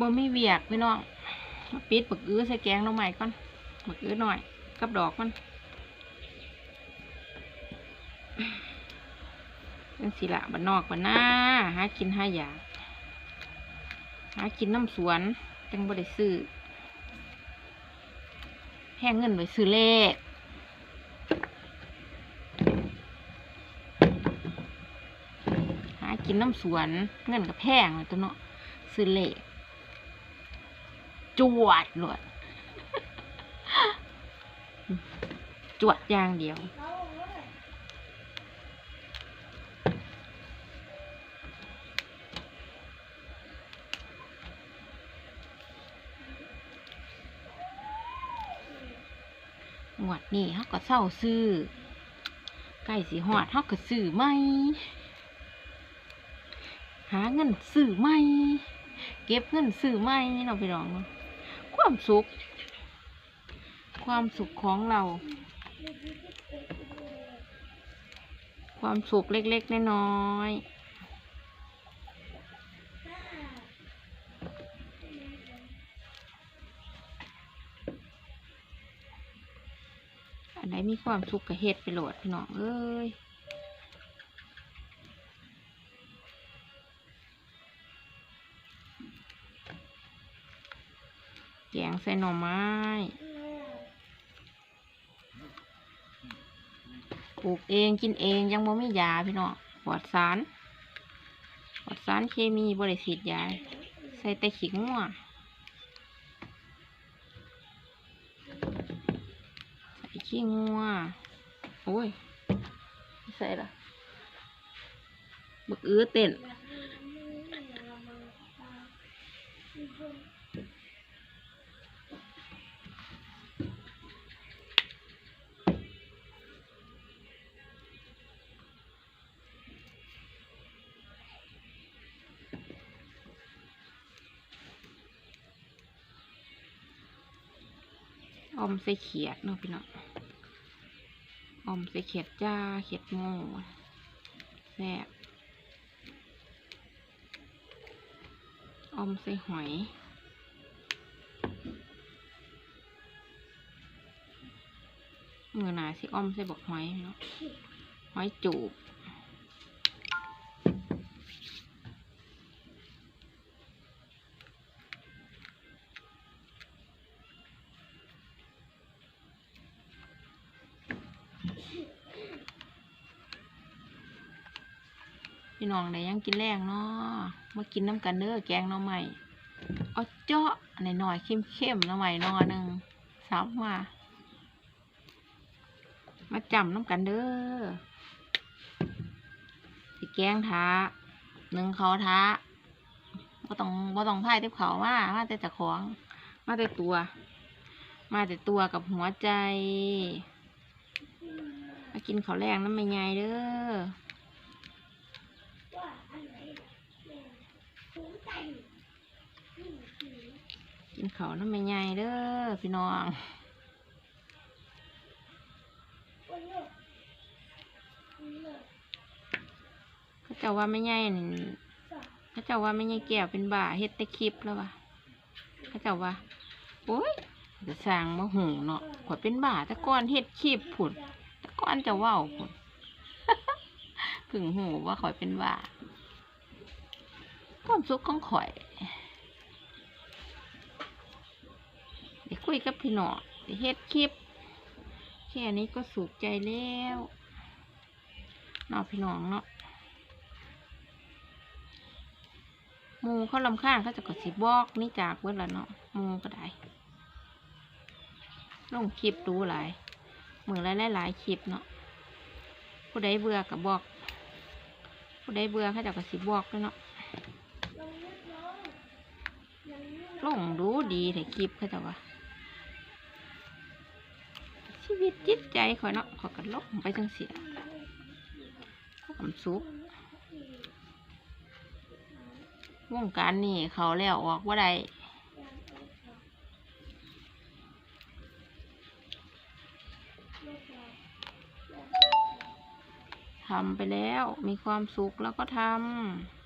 บ่มีเวียกพี่น้องปิดบักอื้อใส่แกงหน้องใหม่ก่อนบักอื้อหน่อยกับดอกมันเป็นสิละบ้านนอกบ้านหน้าหากินหาอยากหากินน้ำสวนจังบ่ได้ซื้อแห้งเงินไว้ซื้อเลขหากินน้ำสวนเงินกับแพงเลยตัวเนาะซื้อเลข จวดเลยจวดอย่างเดียวงวดนี้เขาก็เศร้าซื้อใกล้สีหอดเขาก็ซื้อไหมหาเงินซื้อไหมเก็บเงินซื้อไหมเราไปลองเนาะ ความสุข ความสุขของเรา ความสุขเล็กๆน้อยๆอันไหนมีความสุขกับเฮ็ดไปโหลดพี่น้องเอ้ย ใส่หน่อไม้ปลูกเองกินเองยังบ่มียาพี่น้องปลอดสารปลอดสารเคมีบริสิทธิ์ยาใส่แต่ขิงงัวใส่ขี้งัวโอ้ยใส่ละบักเอื้อเต้น อมใส่เขียดเนาะพี่น้องอมใส่เขียดจ้าเขียดโง่แซ่บอมใส่หอยมือหนาสิอ้อมใส่บอกหอยเนาะหอยจูบ พี่น้องได้ยังกินแรงเนาะมากินน้ำกันเด้อแกงน่องใหม่เอาเจาะหน่อยหน่อยเข้มเข้มๆน่องใหม่นอหนึ่งสับมามาจำน้ำกันเด้อสิแกงท้าหนึ่งเขาท้าบ่ต้องบ่ต้องพ่ายเต็บเขามามาแต่เจะของ มาแต่ตัว มาแต่ตัวกับหัวใจ มากินข้าวแรงน้ำไม่ไงเด้อ กินข้าน้ำไม่ไงเด้อพี่น้องเขาเจ้าว่าไม่ไงนี่เขาเจ้าว่าไม่ไงแก้วเป็นบ่าเฮ็ดแต่คลิปแล้ววะเขาเจ้าว่าโอ้ยจะสร้างมาหูเนาะข่อยเป็นบ่าต่ก่อนเฮ็ดคลิปผุดต่ก่อนจะว้าวผุดเพึ่งหูว่าข่อยเป็นบ่าความสุขของข่อย ได้คุยกับพี่หนองได้เฮ็ดคลิป แค่นี้ก็สุขใจแล้วเนาะพี่น้องเนาะมูเขาลำข้างเขาจะกดสิบอกนี่จากเวลาเนาะมูก็ได้ลงคลิปดูหลายเหมือนหลายหลายคลิปเนาะผู้ใดเบื่อกับบอก ผู้ใดเบื่อเขาจะกดสิบอกด้วยเนาะลงดูดีแต่คลิปเขาจะว่า ชีวิตจิตใจข่อยเนาะข่อยก็ลบไปจังเสียความสุขวงการนี่เขาแล้วออกว่าได้ทำไปแล้วมีความสุขแล้วก็ทำ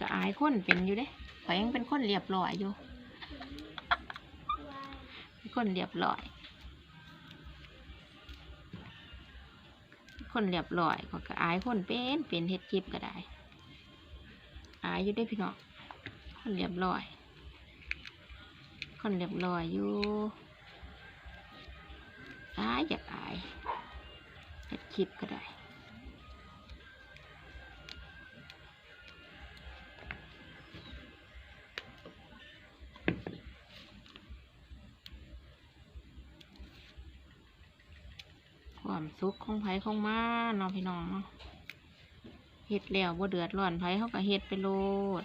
ก็อายคนเป็นอยู่เด้ข่อยยังเป็นคนเรียบร้อยอยู่เป็นคนเรียบร้อยคนเรียบร้อยข่อยก็อายคนเป็นเป็นเฮ็ดคลิปก็ได้ อายอยู่ได้พี่น้องคนเรียบร้อย คนเรียบร้อยอยู่อายอยากอายเฮ็ดคลิปก็ได้ ความสุขของไผของมาเนาะพี่น้องเนาะเฮ็ดแล้วบ่เดือดร้อนไผเขาก็เฮ็ดไปโลด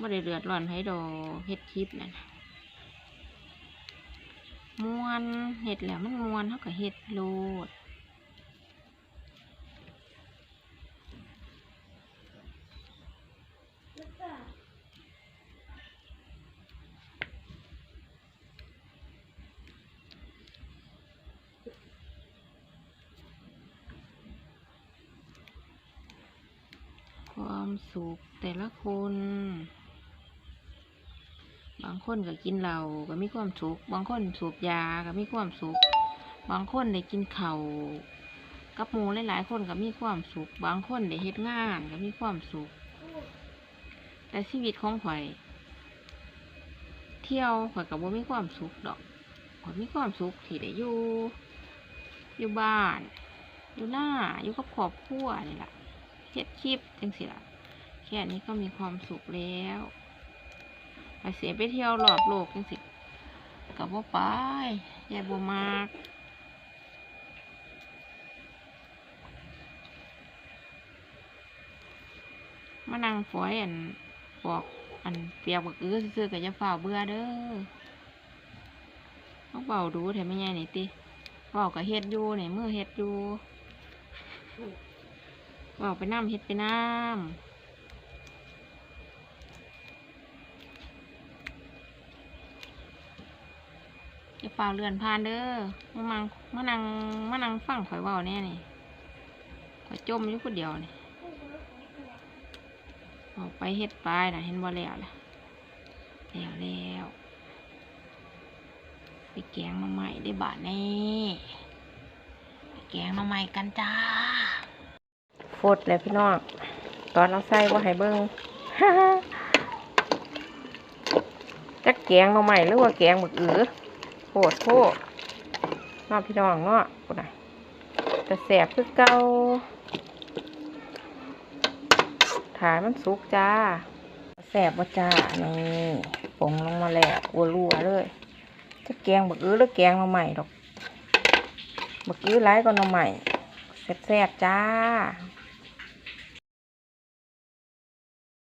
บ่ได้เดือดร้อนไผดอกเฮ็ดคลิปนั่นมวนเฮ็ดแล้วมันมวนเขาก็เฮ็ดโลด ความสุขแต่ละคน บางคนก็กินเหล้าก็มีความสุข บางคนสูบยาก็มีความสุข บางคนได้กินเข้ากับหมูหลายๆคนก็มีความสุข บางคนได้เฮ็ดงานก็มีความสุข แต่ชีวิตของข่อย เที่ยวข่อยก็บ่มีความสุขดอกข่อยมีความสุขที่ได้อยู่ อยู่บ้าน อยู่หน้าอยู่กับครอบครัวนี่แหละ เฮ็ดคลิปจังสิล่ะแค่นี้ก็มีความสุขแล้วไปเสียไปเที่ยวรอบโลกจังสิกับว่าไปยายบัวมากมานั่งฝอยอันบอกอันเปียกบักอื้อซื่อๆกับจะฝ่าเบื่อเด้อต้องเบาดูแถมไม่ใหญ่นี่ติเบากับเฮ็ดอยู่นี่มือเฮ็ดอยู่ ว่าไปน้ำเฮ็ดไปน้ำจะฝ่าเรือนพานเด้อมามังมานังมานังฟังข่อยเว่าแน่นี่ข่อยจมอยู่คนเดียวนี่ออกไปเฮ็ดไปนะเห็นบ่แล้วล่ะแล้วแล้วไปแกงมาใหม่ได้บาทแน่ไปแกงมาใหม่กันจ้า ฟดเลยพี่น้องตอนเราใส่ว่าให้เบิ้งจักแกงเราใหม่หรือว่าแกงหมึกอือโคตรโคตรน้องพี่น้องเนาะกูนะแต่แสบคือเก่าถ่ายมันสุกจ้าแสบบ่จ้านี่ปงลงมาแล้วอัวรัวเลยจะแกงหมึกอือหรือแกงเราใหม่ดอกหมึกอือไรก็เราใหม่แซ่บๆจ้า